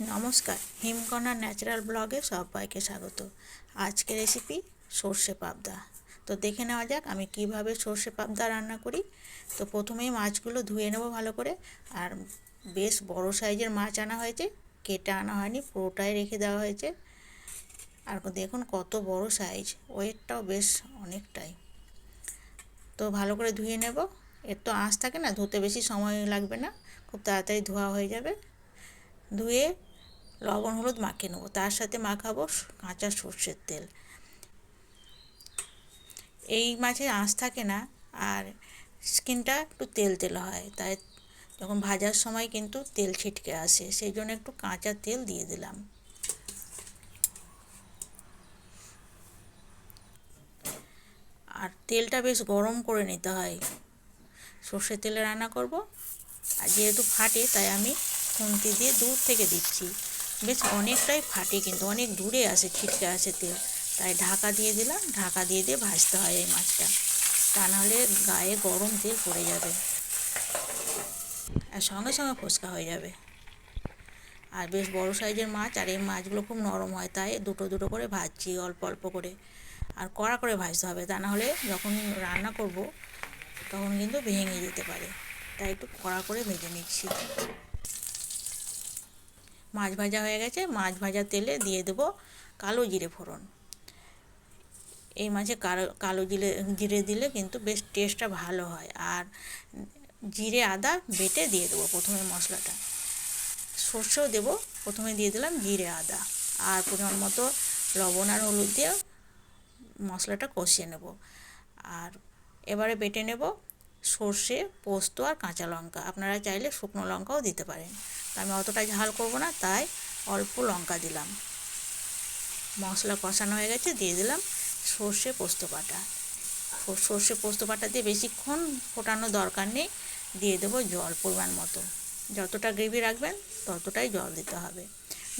নমস্কার হিমকণা ন্যাচারাল ব্লগে সবাইকে স্বাগত। আজকের রেসিপি সর্ষে পাবদা। তো দেখে নেওয়া যাক আমি কীভাবে সর্ষে পাবদা রান্না করি। তো প্রথমেই মাছগুলো ধুয়ে নেব ভালো করে। আর বেশ বড় সাইজের মাছ আনা হয়েছে, কেটে আনা হয়নি, পুরোটাই রেখে দেওয়া হয়েছে। আর দেখুন কত বড় সাইজ ওয়েটটাও বেশ অনেকটাই। তো ভালো করে ধুয়ে নেব। এর তো আঁশ থাকে না, ধুতে বেশি সময় লাগবে না, খুব তাড়াতাড়ি ধোয়া হয়ে যাবে। ধুয়ে লবণ, হলুদ মাখিয়ে নেব। তার সাথে মাখাবো কাঁচা সর্ষের তেল। এই মাছে আঁশ থাকে না, আর স্কিনটা একটু তেল তেল হয়। তাই যখন ভাজার সময় কিন্তু তেল ছিটকে আসে, সেই জন্য একটু কাঁচা তেল দিয়ে দিলাম। আর তেলটা বেশ গরম করে নিতে হয়। সর্ষের তেলে রান্না করব। আর যেহেতু ফাটে, তাই আমি খুন্তি দিয়ে দূর থেকে দিচ্ছি। বেশ অনেকটাই ফাটে কিন্তু অনেক দূরে আসে ছিটকে আসে তেল। তাই ঢাকা দিয়ে দিলাম, ঢাকা দিয়ে দিয়ে ভাজতে হয় এই মাছটা। তা নাহলে গায়ে গরম তেল পড়ে যাবে। আর সঙ্গে সঙ্গে ফোসকা হয়ে যাবে। আর বেশ বড় সাইজের মাছ, আর এই মাছগুলো খুব নরম হয়, তাই দুটো দুটো করে ভাজছি অল্প অল্প করে। আর কড়া করে ভাজতে হবে, তা নাহলে যখন রান্না করব তখন কিন্তু ভেঙে যেতে পারে। তাই একটু কড়া করে ভেজে নিচ্ছি। মাছ ভাজা হয়ে গেছে, মাছ ভাজা তেলে দিয়ে দেব কালো জিরে ফোড়ন। এই মাছে কালো কালো জিরে জিরে দিলে কিন্তু বেশ টেস্টটা ভালো হয়। আর জিরে আদা বেটে দিয়ে দেবো প্রথমে মশলাটা। সর্ষেও দেবো, প্রথমে দিয়ে দিলাম জিরে আদা। আর পরিমাণ মতো লবণ আর হলুদ দিয়ে মশলাটা কষিয়ে নেব। আর এবারে বেটে নেব সর্ষে, পোস্ত আর কাঁচা লঙ্কা। আপনারা চাইলে শুকনো লঙ্কাও দিতে পারেন। আমি অতটা ঝাল করব না, তাই অল্প লঙ্কা দিলাম। মশলা কষানো হয়ে গেছে, দিয়ে দিলাম সর্ষে পোস্ত বাটা। সর্ষে পোস্ত বাটা দিয়ে বেশিক্ষণ ফোটানো দরকার নেই, দিয়ে দেবো জল পরিমাণ মতো। যতটা গ্রেভি রাখবেন, ততটাই জল দিতে হবে।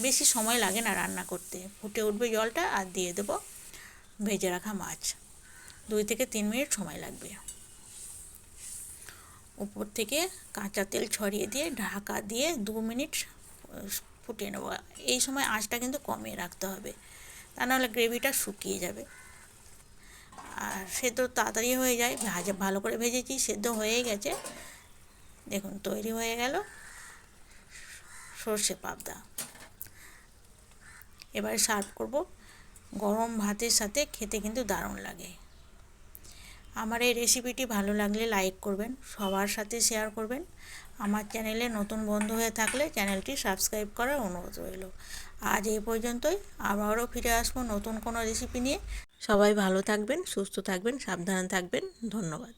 বেশি সময় লাগে না রান্না করতে। ফুটে উঠবে জলটা আর দিয়ে দেবো ভেজে রাখা মাছ। দুই থেকে তিন মিনিট সময় লাগবে। উপর থেকে কাঁচা তেল ছড়িয়ে দিয়ে ঢাকা দিয়ে দু মিনিট ফুটিয়ে নেব। এই সময় আঁচটা কিন্তু কমিয়ে রাখতে হবে, তা নাহলে গ্রেভিটা শুকিয়ে যাবে। আর সেদ্ধ তাড়াতাড়ি হয়ে যায়, ভাজা, ভালো করে ভেজেছি, সেদ্ধ হয়েই গেছে। দেখুন, তৈরি হয়ে গেল সর্ষে পাবদা। এবারে সার্ভ করব। গরম ভাতের সাথে খেতে কিন্তু দারুণ লাগে। আমার এই রেসিপিটি ভালো লাগলে লাইক করবেন, সবার সাথে শেয়ার করবেন। আমার চ্যানেলে নতুন বন্ধু হয়ে থাকলে চ্যানেলটি সাবস্ক্রাইব করার অনুরোধ রইল। আজ এই পর্যন্তই, আবারও ফিরে আসব নতুন কোনো রেসিপি নিয়ে। সবাই ভালো থাকবেন, সুস্থ থাকবেন, সাবধান থাকবেন, ধন্যবাদ।